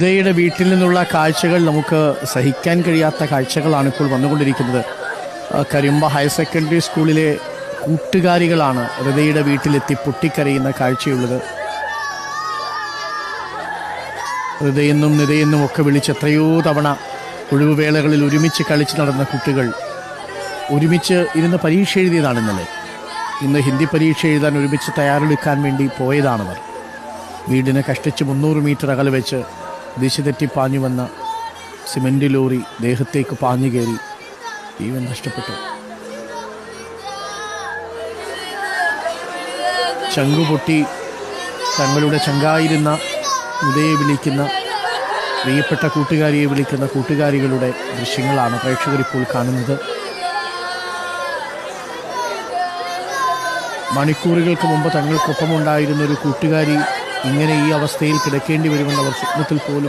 ഹൃദയയുടെ വീട്ടിൽ നിന്നുള്ള കാഴ്ചകൾ നമുക്ക് സഹിക്കാൻ കഴിയാത്ത കാഴ്ചകളാണ് ഇപ്പോൾ വന്നുകൊണ്ടിരിക്കുന്നത്. കരിമ്പ ഹയർ സെക്കൻഡറി സ്കൂളിലെ കൂട്ടുകാരികളാണ് ഹൃദയയുടെ വീട്ടിലെത്തി പൊട്ടിക്കരയുന്ന കാഴ്ചയുള്ളത്. ഹൃദയെന്നും നിതയെന്നും ഒക്കെ വിളിച്ച് എത്രയോ തവണ ഒഴിവുവേളകളിൽ ഒരുമിച്ച് കളിച്ച് നടന്ന കുട്ടികൾ ഒരുമിച്ച് ഇരുന്ന് പരീക്ഷ എഴുതിയതാണ് ഇന്നലെ. ഇന്ന് ഹിന്ദി പരീക്ഷ എഴുതാൻ ഒരുമിച്ച് തയ്യാറെടുക്കാൻ വേണ്ടി പോയതാണവർ. വീടിനെ കഷ്ടിച്ച് മുന്നൂറ് മീറ്റർ അകലെ വെച്ച് ദിശ തെറ്റി പാഞ്ഞു വന്ന സിമന്റ് ലോറി ദേഹത്തേക്ക് പാഞ്ഞു കയറി ജീവൻ നഷ്ടപ്പെട്ടു. ചങ്കുപൊട്ടി തങ്ങളുടെ ചങ്കായിരുന്ന ഉദയെ വിളിക്കുന്ന പ്രിയപ്പെട്ട കൂട്ടുകാരിയെ വിളിക്കുന്ന കൂട്ടുകാരികളുടെ ദൃശ്യങ്ങളാണ് പ്രേക്ഷകർ ഇപ്പോൾ കാണുന്നത്. മണിക്കൂറുകൾക്ക് മുമ്പ് തങ്ങൾക്കൊപ്പമുണ്ടായിരുന്ന ഒരു കൂട്ടുകാരി ഇങ്ങനെ ഈ അവസ്ഥയിൽ കിടക്കേണ്ടി വരുമെന്ന് അവർ സ്വപ്നത്തിൽ പോലും